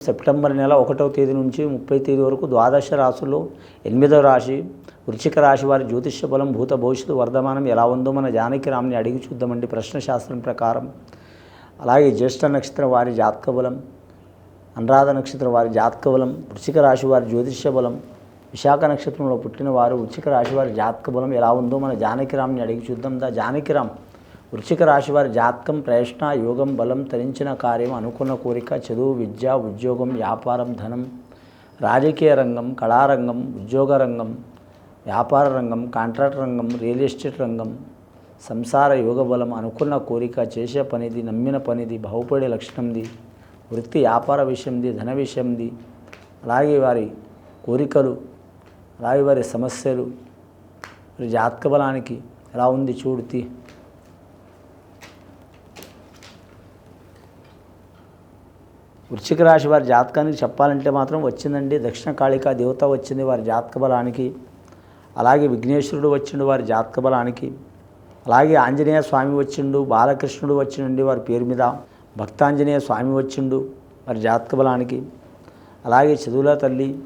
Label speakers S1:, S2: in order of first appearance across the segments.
S1: September నెల ఒకటవ తేదీ నుంచి ముప్పై తేదీ వరకు ద్వాదశ రాశుల్లో ఎనిమిదవ రాశి వృశ్చిక రాశి వారి జ్యోతిష్య బలం భూత భవిష్యత్తు వర్ధమానం ఎలా ఉందో మన జానకి రామ్ని అడిగి చూద్దామండి ప్రశ్న శాస్త్రం ప్రకారం. అలాగే జ్యేష్ఠ నక్షత్రం వారి జాతక బలం అనురాధ నక్షత్రం వారి జాతక బలం వృశ్చిక రాశి వారి జ్యోతిష్య బలం విశాఖ నక్షత్రంలో పుట్టిన వారు వృశ్చిక రాశి వారి జాతక బలం ఎలా ఉందో మన జానకిరామ్ని అడిగి చూద్దాం దా జానకిరామ్ వృశ్చిక రాశి వారి జాతకం ప్రయత్న యోగం బలం తరించిన కార్యం అనుకున్న కోరిక చదువు విద్య ఉద్యోగం వ్యాపారం ధనం రాజకీయ రంగం కళారంగం ఉద్యోగ రంగం వ్యాపార రంగం కాంట్రాక్ట్ రంగం రియల్ ఎస్టేట్ రంగం సంసార యోగ బలం అనుకున్న కోరిక చేసే పనిది నమ్మిన పనిది బాగుపడే లక్షణంది వృత్తి వ్యాపార విషయంది ధన విషయంది అలాగే వారి కోరికలు అలాగే వారి సమస్యలు వారి జాతక బలానికి ఎలా ఉంది చూడుతి వృశ్చిక రాశి వారి జాతకానికి చెప్పాలంటే మాత్రం వచ్చిందండి. దక్షిణ కాళికా దేవత వచ్చింది వారి జాతక బలానికి. అలాగే విఘ్నేశ్వరుడు వచ్చిండు వారి జాతక బలానికి. అలాగే ఆంజనేయ స్వామి వచ్చిండు బాలకృష్ణుడు వచ్చిండండి వారి పేరు మీద. భక్తాంజనేయ స్వామి వచ్చిండు వారి జాతక బలానికి. అలాగే చదువుల తల్లి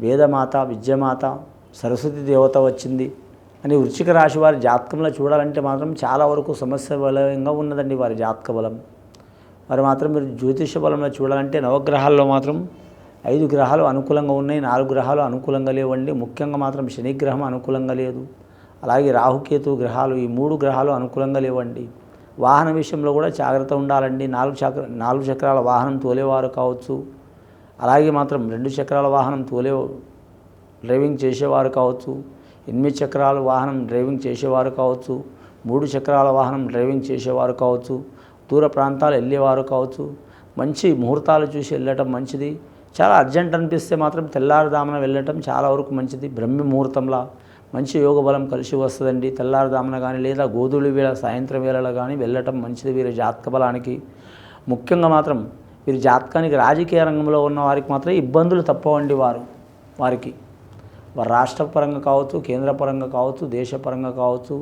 S1: వేదమాత విద్యమాత సరస్వతి దేవత వచ్చింది. అని వృశ్చిక రాశి వారి జాతకంలో చూడాలంటే మాత్రం చాలా వరకు సమస్య బలంగా ఉన్నదండి వారి జాతక బలం. మరి మాత్రం మీరు జ్యోతిష బలంలో చూడాలంటే నవగ్రహాల్లో మాత్రం ఐదు గ్రహాలు అనుకూలంగా ఉన్నాయి నాలుగు గ్రహాలు అనుకూలంగా లేవండి. ముఖ్యంగా మాత్రం శని గ్రహం అనుకూలంగా లేదు. అలాగే రాహుకేతు గ్రహాలు ఈ మూడు గ్రహాలు అనుకూలంగా లేవండి. వాహన విషయంలో కూడా జాగ్రత్త ఉండాలండి. నాలుగు చక్ర నాలుగు చక్రాల వాహనం తోలేవారు కావచ్చు. అలాగే మాత్రం రెండు చక్రాల వాహనం తోలే డ్రైవింగ్ చేసేవారు కావచ్చు. ఎనిమిది చక్రాల వాహనం డ్రైవింగ్ చేసేవారు కావచ్చు. మూడు చక్రాల వాహనం డ్రైవింగ్ చేసేవారు కావచ్చు. దూర ప్రాంతాలు వెళ్ళేవారు కావచ్చు. మంచి ముహూర్తాలు చూసి వెళ్ళటం మంచిది. చాలా అర్జెంట్ అనిపిస్తే మాత్రం తెల్లారుదామన వెళ్ళటం చాలా వరకు మంచిది. బ్రహ్మ ముహూర్తంలా మంచి యోగ బలం కలిసి వస్తుందండి. తెల్లారుదామన కానీ లేదా గోధుల వేళ సాయంత్రం వేళలో కానీ వెళ్ళటం మంచిది వీరి జాతక బలానికి. ముఖ్యంగా మాత్రం వీరి జాతకానికి రాజకీయ రంగంలో ఉన్న వారికి మాత్రం ఇబ్బందులు తప్పవండి వారు వారికి. వారి రాష్ట్ర పరంగా కావచ్చు కేంద్ర పరంగా కావచ్చు దేశపరంగా కావచ్చు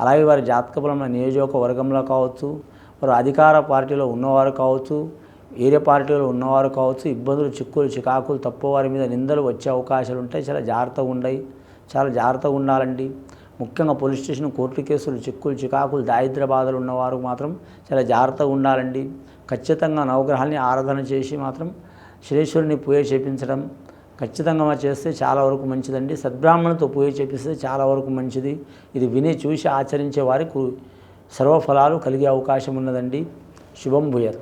S1: అలాగే వారి జాతక బలం నియోజకవర్గంలో కావచ్చు వారు అధికార పార్టీలో ఉన్నవారు కావచ్చు వేరే పార్టీలో ఉన్నవారు కావచ్చు ఇబ్బందులు చిక్కులు చికాకులు తప్పు వారి మీద నిందలు వచ్చే అవకాశాలు ఉంటాయి. చాలా జాగ్రత్తగా ఉండయి చాలా జాగ్రత్తగా ఉండాలండి. ముఖ్యంగా పోలీస్ స్టేషన్ కోర్టు కేసులు చిక్కులు చికాకులు దారిద్ర బాధలు ఉన్నవారు మాత్రం చాలా జాగ్రత్తగా ఉండాలండి. ఖచ్చితంగా నవగ్రహాల్ని ఆరాధన చేసి మాత్రం శ్రీశ్వరుని పూజ చేపించడం ఖచ్చితంగా చేస్తే చాలా వరకు మంచిదండి. సద్బ్రాహ్మణులతో పూజ చేపిస్తే చాలా వరకు మంచిది. ఇది విని చూసి ఆచరించే వారికి సర్వఫలాలు కలిగే అవకాశం ఉన్నదండి. శుభం భూయర్